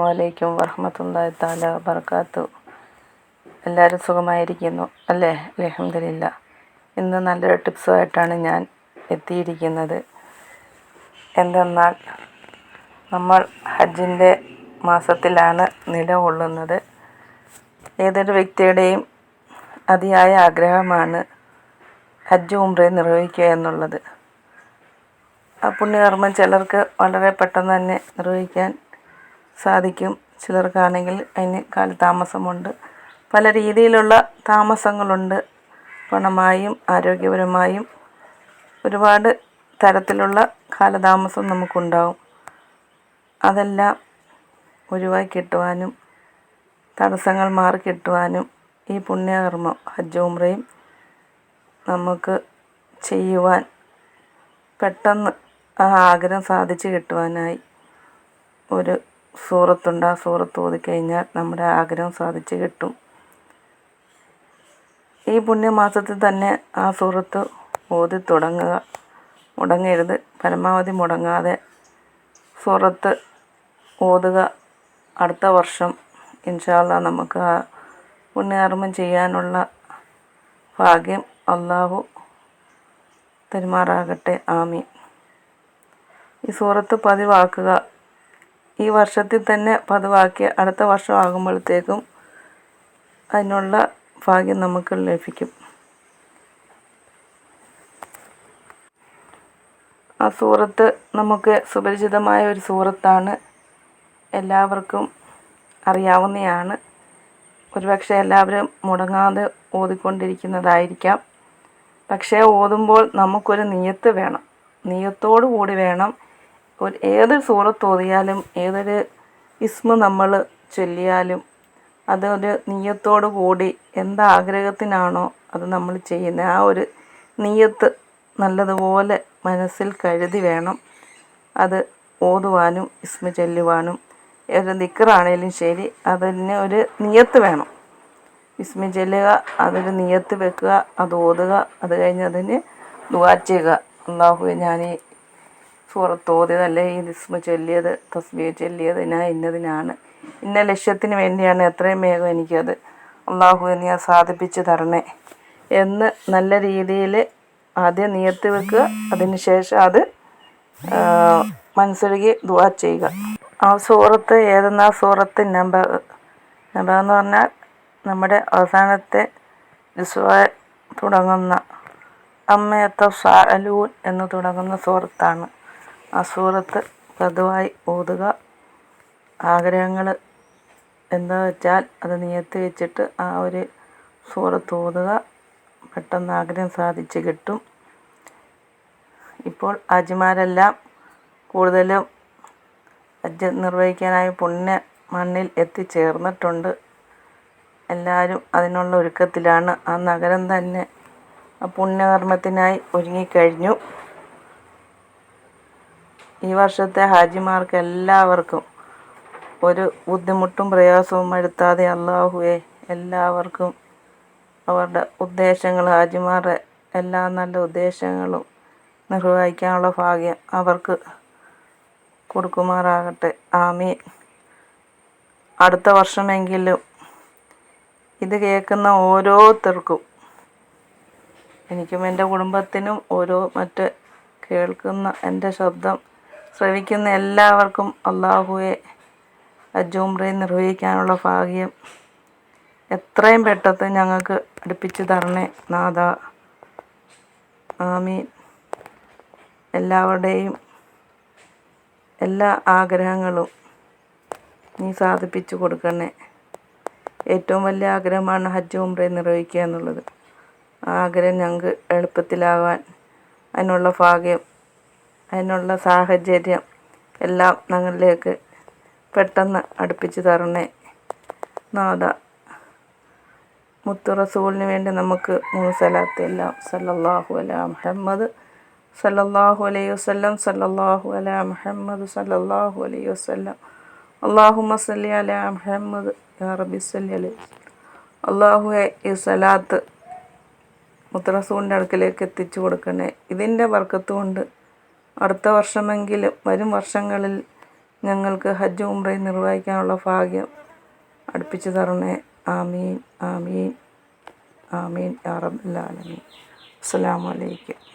വലൈക്കും വറഹമത്തല്ലാ താല വർക്കാത്തു എല്ലാവരും സുഖമായിരിക്കുന്നു അല്ലേ? അലഹമില്ല ഇന്ന് നല്ലൊരു ടിപ്സുമായിട്ടാണ് ഞാൻ എത്തിയിരിക്കുന്നത്. എന്തെന്നാൽ നമ്മൾ ഹജ്ജിന്റെ മാസത്തിലാണ് നിലകൊള്ളുന്നത്. ഏതൊരു വ്യക്തിയുടെയും അതിയായ ആഗ്രഹമാണ് ഹജ്ജ് ഉംറ നിർവഹിക്കുക എന്നുള്ളത്. ആ പുണ്യകർമ്മം ചിലർക്ക് വളരെ പെട്ടെന്ന് തന്നെ നിർവഹിക്കാൻ സാധിക്കും. ചിലർക്കാണെങ്കിൽ അതിന് കാലതാമസമുണ്ട്. പല രീതിയിലുള്ള താമസങ്ങളുണ്ട്. പണമായും ആരോഗ്യപരമായും ഒരുപാട് തരത്തിലുള്ള കാലതാമസം നമുക്കുണ്ടാവും. അതെല്ലാം ഒഴിവായി കിട്ടുവാനും തടസ്സങ്ങൾ മാറി കിട്ടുവാനും ഈ പുണ്യകർമ്മം ഹജ്ജ് ഉംറയും നമുക്ക് ചെയ്യുവാൻ പെട്ടെന്ന് ആ ആഗ്രഹം സാധിച്ചു കിട്ടുവാനായി ഒരു സൂറത്തുണ്ട്. ആ സൂറത്ത് ഓതിക്കഴിഞ്ഞാൽ നമ്മുടെ ആഗ്രഹം സാധിച്ചു കിട്ടും. ഈ പുണ്യമാസത്തിൽ തന്നെ ആ സൂറത്ത് ഓതി തുടങ്ങുക. മുടങ്ങരുത്. പരമാവധി മുടങ്ങാതെ സൂറത്ത് ഓതുക. അടുത്ത വർഷം ഇൻഷാല്ല നമുക്ക് ആ പുണ്യകർമ്മം ചെയ്യാനുള്ള ഭാഗ്യം അള്ളാഹു പെരുമാറാകട്ടെ ആമീൻ. ഈ സൂറത്ത് പതിവാക്കുക. ഈ വർഷത്തിൽ തന്നെ പതിവാക്കി അടുത്ത വർഷം ആകുമ്പോഴത്തേക്കും അതിനുള്ള ഭാഗ്യം നമുക്ക് ലഭിക്കും. ആ സൂറത്ത് നമുക്ക് സുപരിചിതമായ ഒരു സൂറത്താണ്. എല്ലാവർക്കും അറിയാവുന്നതാണ് ഒരുപക്ഷെ എല്ലാവരും മുടങ്ങാതെ ഓതിക്കൊണ്ടിരിക്കുന്നതായിരിക്കാം. പക്ഷേ ഓതുമ്പോൾ നമുക്കൊരു നിയത്ത് വേണം. നിയത്തോടു കൂടി വേണം ഒരു ഏതൊരു സൂറത്ത് തോന്നിയാലും ഏതൊരു ഇസ്മ നമ്മൾ ചൊല്ലിയാലും അതൊരു നീയത്തോടു കൂടി എന്താഗ്രഹത്തിനാണോ അത് നമ്മൾ ചെയ്യുന്നത്. ആ ഒരു നീയത്ത് നല്ലതുപോലെ മനസ്സിൽ കരുതി വേണം. അത് ഓതുവാനും ഇസ്മ ചൊല്ലുവാനും ഒരു ദിക്കറാണേലും ശരി അതിന് ഒരു നിയത്ത് വേണം. വിസ്മി ചെല്ലുക അതൊരു നിയത്ത് വെക്കുക അത് ഓതുക അത് കഴിഞ്ഞ് അതിന് ദുവാ ചെയ്യുക. അള്ളാഹു ഞാൻ ഈ ഓതിയത് ഈ ദിസ്മ ചൊല്ലിയത് തസ്ബീ ചൊല്ലിയത് ഞാൻ ഇന്നതിനാണ്. ഇന്ന ലക്ഷ്യത്തിന് വേണ്ടിയാണ് എത്രയും വേഗം എനിക്കത് അള്ളാഹു നീ സാധിപ്പിച്ച് തരണേ എന്ന് നല്ല രീതിയിൽ ആദ്യം നിയത്തി വെക്കുക. അതിനുശേഷം അത് മനസ്സൊഴുകി ദുവാ ചെയ്യുക. ആ സൂറത്ത് ഏതെന്നാ സൂറത്ത്? നമ്പർ നമ്പർ എന്ന് പറഞ്ഞാൽ നമ്മുടെ അവസാനത്തെ ജുസുവായ തുടങ്ങുന്ന അമ്മയത്ത സാലൂൻ എന്ന് തുടങ്ങുന്ന സൂറത്താണ്. ആ സൂറത്ത് പതിവായി ഓതുക. ആഗ്രഹങ്ങൾ എന്താ വെച്ചാൽ അത് നിയത്ത് വെച്ചിട്ട് ആ ഒരു സൂറത്ത് ഓതുക. പെട്ടെന്ന് ആഗ്രഹം സാധിച്ച് കിട്ടും. ഇപ്പോൾ അജിമാരെല്ലാം കൂടുതലും ഹജ്ജ് നിർവഹിക്കാനായി പുണ്യ മണ്ണിൽ എത്തിച്ചേർന്നിട്ടുണ്ട്. എല്ലാവരും അതിനുള്ള ഒരുക്കത്തിലാണ്. ആ നഗരം തന്നെ ആ പുണ്യകർമ്മത്തിനായി ഒരുങ്ങിക്കഴിഞ്ഞു. ഈ വർഷത്തെ ഹാജിമാർക്ക് എല്ലാവർക്കും ഒരു ബുദ്ധിമുട്ടും പ്രയാസവും വരുത്താതെ അള്ളാഹുവെ എല്ലാവർക്കും അവരുടെ ഉദ്ദേശങ്ങൾ ഹാജിമാരുടെ എല്ലാ നല്ല ഉദ്ദേശങ്ങളും നിർവഹിക്കാനുള്ള ഭാഗ്യം അവർക്ക് കൊടുക്കുമാറാകട്ടെ. ആമീൻ. അടുത്ത വർഷമെങ്കിലും ഇത് കേൾക്കുന്ന ഓരോരുത്തർക്കും എനിക്കും എന്റെ കുടുംബത്തിനും ഓരോ മറ്റ് കേൾക്കുന്ന എന്റെ ശബ്ദം ശ്രവിക്കുന്ന എല്ലാവർക്കും അള്ളാഹുവെ അജൂംറയും നിർവഹിക്കാനുള്ള ഭാഗ്യം. എത്രയും പെട്ടെന്ന് ഞങ്ങൾക്ക് അടുപ്പിച്ച് തരണേ നാഥ. ആമീൻ. എല്ലാവരുടെയും എല്ലാ ആഗ്രഹങ്ങളും നീ സാധിപ്പിച്ചു കൊടുക്കണേ. ഏറ്റവും വലിയ ആഗ്രഹമാണ് ഹജ്ജ് ഉംറ നിർവഹിക്കുക എന്നുള്ളത്. ആഗ്രഹം ഞങ്ങൾക്ക് എളുപ്പത്തിലാവാൻ അതിനുള്ള ഭാഗ്യം അതിനുള്ള സാഹചര്യം എല്ലാം ഞങ്ങളിലേക്ക് പെട്ടെന്ന് അടുപ്പിച്ച് തരണേ. നാഥ മുത്തു റസൂലിന് വേണ്ടി നമുക്ക് മൂന്ന് സ്ഥലത്ത് എല്ലാം. സല്ലല്ലാഹു അല മുഹമ്മദ് സല്ലല്ലാഹു അലൈഹി വസല്ലം സല്ലല്ലാഹു അല മുഹമ്മദ് സല്ലല്ലാഹു അലൈഹി വസല്ലം. അള്ളാഹുമ്മ സല്ലി അല മുഹമ്മദ് യാ റബ്ബി സല്ലി അലൈഹി അള്ളാഹു ഈ സലാത്ത് മുത്തറസൂലിന്റെ അടുക്കിലേക്ക് എത്തിച്ചു കൊടുക്കണേ. ഇതിന്റെ വർക്കത്ത് കൊണ്ട് അടുത്ത വർഷമെങ്കിലും വരും വർഷങ്ങളിൽ ഞങ്ങൾക്ക് ഹജ്ജ് ഉംറയും നിർവഹിക്കാനുള്ള ഭാഗ്യം അടുപ്പിച്ചു തരണേ. ആമീൻ ആമീൻ ആമീൻ യാ റബ്ബൽ ആലമീൻ. അസ്സലാമു അലൈക്കും.